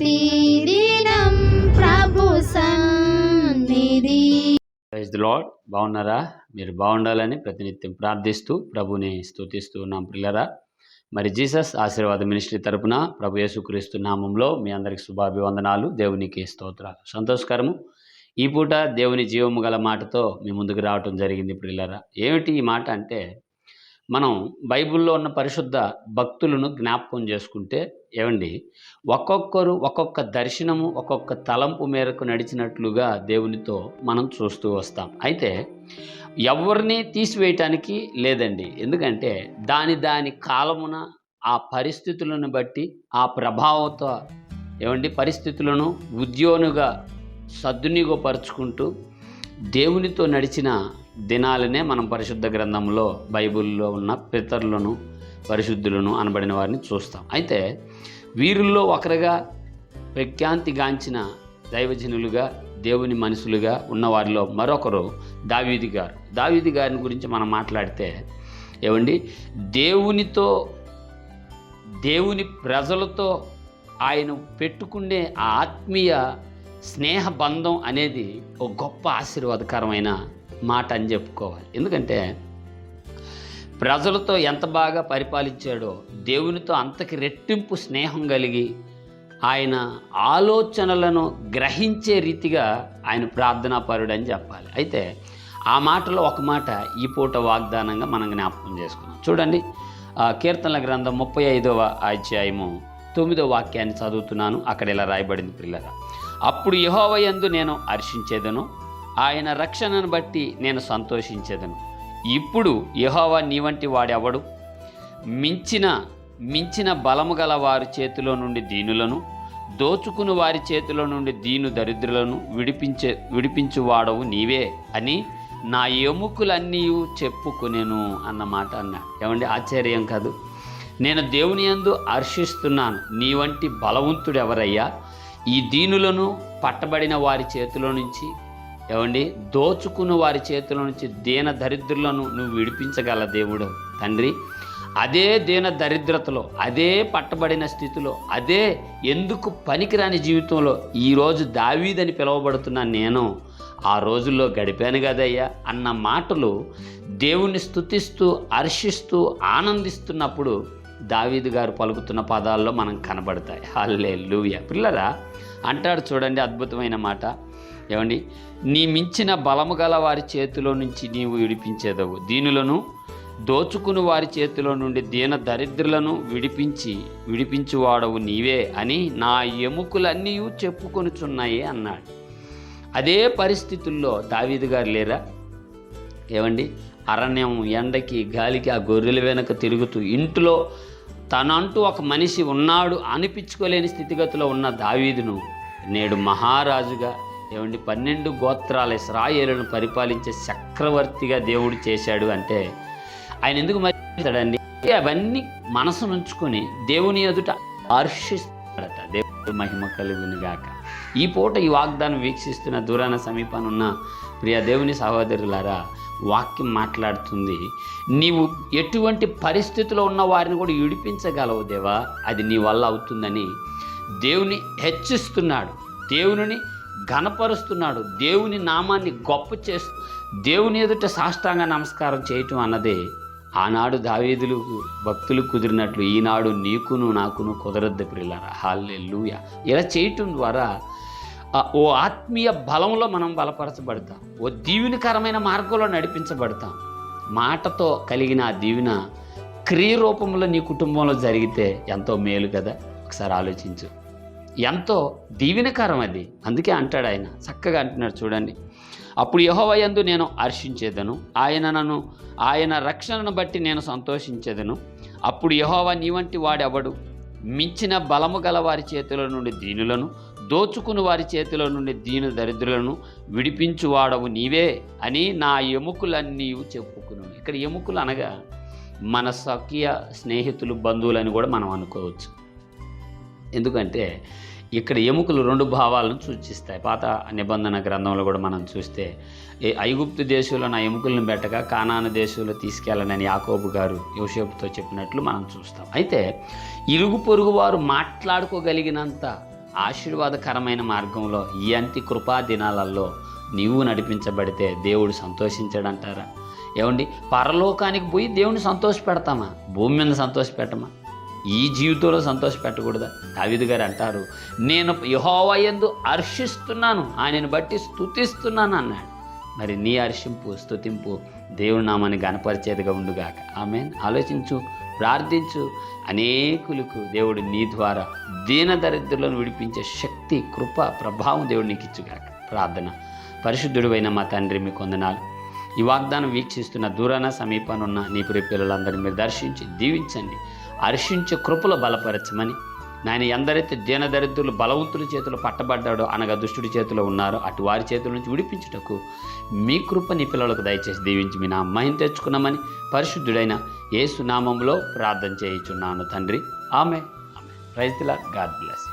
ప్రతిదినం ప్రభు సన్నిధి. Praise lord బాగున్నారా? మీరు బాగుండాలని ప్రతినిత్యం ప్రార్థిస్తూ ప్రభుని స్థుతిస్తూ ఉన్నాం పిల్లరా మరి జీసస్ ఆశీర్వాద మినిస్ట్రీ తరపున ప్రభు యేసుక్రీస్తు నామంలో మీ అందరికి శుభాభివందనాలు దేవునికి స్తోత్రాలు. సంతోషకరము. ఈ పూట దేవుని జీవము గల మాటతో మీ ముందుకు రావటం జరిగింది పిల్లరా ఏమిటి ఈ మాట అంటే మనం బైబిల్లో ఉన్న పరిశుద్ధ భక్తులను జ్ఞాపకం చేసుకుంటే ఏమండి? ఒక్కొక్కరు ఒక్కొక్క దర్శనము ఒక్కొక్క తలంపు మేరకు నడిచినట్లుగా దేవునితో మనం చూస్తూ వస్తాం. అయితే ఎవరిని తీసివేయటానికి లేదండి. ఎందుకంటే దాని దాని కాలమున ఆ పరిస్థితులను బట్టి ఆ ప్రభావంతో ఏమండి? పరిస్థితులను ఉద్యోగుగా సద్వినియోగపరుచుకుంటూ దేవునితో నడిచిన దినాలనే మనం పరిశుద్ధ గ్రంథంలో బైబిల్లో ఉన్న పితరులను పరిశుద్ధులను అనబడిన వారిని చూస్తాం. అయితే వీరుల్లో ఒకరుగా ప్రఖ్యాంతిగాంచిన దైవజనులుగా దేవుని మనుషులుగా ఉన్నవారిలో మరొకరు దావీది గారు. దావీది గారిని గురించి మనం మాట్లాడితే ఏమండి? దేవునితో దేవుని ప్రజలతో ఆయన పెట్టుకునే ఆ ఆత్మీయ స్నేహ బంధం అనేది ఒక గొప్ప ఆశీర్వాదకరమైన మాట అని చెప్పుకోవాలి. ఎందుకంటే ప్రజలతో ఎంత బాగా పరిపాలించాడో దేవునితో అంతకి రెట్టింపు స్నేహం కలిగి ఆయన ఆలోచనలను గ్రహించే రీతిగా ఆయన ప్రార్థనాపరుడు అని చెప్పాలి. అయితే ఆ మాటలో ఒక మాట ఈ పూట వాగ్దానంగా మనం జ్ఞాపకం చేసుకున్నాం. చూడండి కీర్తనల గ్రంథం ముప్పై ఐదవ అధ్యాయము తొమ్మిదో వాక్యాన్ని చదువుతున్నాను. అక్కడ ఇలా రాయబడింది పిల్లల అప్పుడు యహోవయందు నేను హర్షించేదను. ఆయన రక్షణను బట్టి నేను సంతోషించేదను. ఇప్పుడు యహోవా నీ వంటి వాడెవడు? మించిన మించిన బలము గల వారి చేతిలో నుండి దీనులను దోచుకుని వారి చేతిలో నుండి దీను దరిద్రులను విడిపించే విడిపించువాడవు నీవే అని నా ఎముకలన్నీ చెప్పుకునేను అన్న అన్నాడు ఏమండి? ఆశ్చర్యం కాదు. నేను దేవుని యందు హర్షిస్తున్నాను. నీ వంటి బలవంతుడు ఎవరయ్యా ఈ దీనులను పట్టబడిన వారి చేతిలో నుంచి ఏమండి? దోచుకున్న వారి చేతిలో నుంచి దీన దరిద్రులను నువ్వు విడిపించగల దేవుడు తండ్రి. అదే దీన దరిద్రతలో అదే పట్టబడిన స్థితిలో అదే ఎందుకు పనికిరాని జీవితంలో ఈరోజు దావీదని పిలువబడుతున్న నేను ఆ రోజుల్లో గడిపాను కదయ్యా అన్న మాటలు దేవుణ్ణి స్తుతిస్తూ హర్షిస్తూ ఆనందిస్తున్నప్పుడు దావీదు గారు పలుకుతున్న పదాల్లో మనం కనబడతాయి. హల్లే లూయ పిల్లరా అంటాడు చూడండి అద్భుతమైన మాట. ఏమండి? నీ మించిన బలము గల వారి చేతిలో నుంచి నీవు విడిపించేదవు. దీనులను దోచుకుని వారి చేతిలో నుండి దీన దరిద్రులను విడిపించి విడిపించువాడవు నీవే అని నా ఎముకలన్నీ చెప్పుకొనుచున్నాయి అన్నాడు. అదే పరిస్థితుల్లో దావీదు గారు లేరా? ఏమండి? అరణ్యం ఎండకి గాలికి ఆ గొర్రెల వెనక తిరుగుతూ ఇంట్లో తనంటూ ఒక మనిషి ఉన్నాడు అనిపించుకోలేని స్థితిగతిలో ఉన్న దావీదును నేడు మహారాజుగా ఏమండి పన్నెండు గోత్రాల ఇస్రాయేలను పరిపాలించే చక్రవర్తిగా దేవుడు చేశాడు అంటే ఆయన ఎందుకు మరిచాడండి అవన్నీ మనసు నుంచుకొని దేవుని ఎదుట హర్షిస్తాడట. దేవుడు మహిమ కలుగునిగాక ఈ పూట ఈ వాగ్దానం వీక్షిస్తున్న దూరాన సమీపాన ఉన్న ప్రియ దేవుని సహోదరులారా వాక్యం మాట్లాడుతుంది. నీవు ఎటువంటి పరిస్థితిలో ఉన్న వారిని కూడా విడిపించగలవు దేవా. అది నీ వల్ల అవుతుందని దేవుని హెచ్చిస్తున్నాడు. దేవుని ఘనపరుస్తున్నాడు. దేవుని నామాన్ని గొప్ప చేస్తూ దేవుని ఎదుట సాష్టాంగ నమస్కారం చేయటం అన్నదే ఆనాడు దావేదులు భక్తులు కుదిరినట్లు ఈనాడు నీకును నాకును కుదరద్దు ప్రిల్లరా హాల్లెల్లుయ ఇలా చేయటం ద్వారా ఓ ఆత్మీయ బలంలో మనం బలపరచబడతాం. ఓ దీవెనకరమైన మార్గంలో నడిపించబడతాం. మాటతో కలిగిన ఆ దీవెన క్రియ రూపంలో నీ కుటుంబంలో జరిగితే ఎంతో మేలు కదా? ఒకసారి ఆలోచించు. ఎంతో దీవెనకరం అది. అందుకే అంటాడు ఆయన. చక్కగా అంటున్నాడు చూడండి. అప్పుడు యహోవయందు నేను హర్షించేదను. ఆయన నన్ను ఆయన రక్షణను బట్టి నేను సంతోషించేదను. అప్పుడు యహోవా నీ వంటి వాడెవడు? మించిన బలము గల వారి చేతుల నుండి దీనులను దోచుకుని వారి చేతిలో నుండి దీన దరిద్రులను విడిపించువాడవు నీవే అని నా ఎముకలన్నీ చెప్పుకును. ఇక్కడ ఎముకలు అనగా మన సఖ్య స్నేహితులు బంధువులని కూడా మనం అనుకోవచ్చు. ఎందుకంటే ఇక్కడ ఎముకలు రెండు భావాలను సూచిస్తాయి. పాత నిబంధన గ్రంథంలో కూడా మనం చూస్తే ఏ ఐగుప్తు దేశంలో నా ఎముకలను పెట్టగా కానాన దేశంలో తీసుకెళ్ళనని యాకోబు గారు యోసేపుతో చెప్పినట్లు మనం చూస్తాం. అయితే ఇరుగు పొరుగు వారు మాట్లాడుకోగలిగినంత ఆశీర్వాదకరమైన మార్గంలో ఈ అంతి కృపా దినాలలో నీవు నడిపించబడితే దేవుడు సంతోషించాడంటారా? ఏమండి? పరలోకానికి పోయి దేవుని సంతోష పెడతామా భూమి మీద సంతోష పెట్టమా ఈ జీవితంలో సంతోష పెట్టకూడదా దావిదు గారు అంటారు నేను యహోవా యందు హర్షిస్తున్నాను. ఆయనను బట్టి స్తుతిస్తున్నాను అన్నాడు. మరి నీ హర్షింపు స్తుతింపు దేవుడు నామాన్ని గణపరిచేదిగా ఉండుగాక. ఆమె ఆలోచించు. ప్రార్థించు. అనేకులకు దేవుడు నీ ద్వారా దీన దరిద్రులను విడిపించే శక్తి కృప ప్రభావం దేవుడు నీకు ఇచ్చుగాక ప్రార్థన. పరిశుద్ధుడువైన మా తండ్రి మీ కొందనాలు. ఈ వాగ్దానం వీక్షిస్తున్న దూరాన సమీపానున్న నీ ప్రియ పిల్లలందరినీ మీరు దర్శించి దీవించండి. హర్షించే కృపలో బలపరచమని నాయన ఎందరైతే దీనదరిద్రులు బలవంతుల చేతిలో పట్టబడ్డాడో అనగా దుష్టుడి చేతిలో ఉన్నారో అటు వారి చేతుల నుంచి విడిపించుటకు మీ కృప నీ పిల్లలకు దయచేసి దీవించి మీ నా అమ్మాయిని తెచ్చుకున్నామని పరిశుద్ధుడైన యేసు నామంలో ప్రార్థన చేయుచున్నాను తండ్రి. ఆమె ఆమె రైతుల గాడ్ బ్లెస్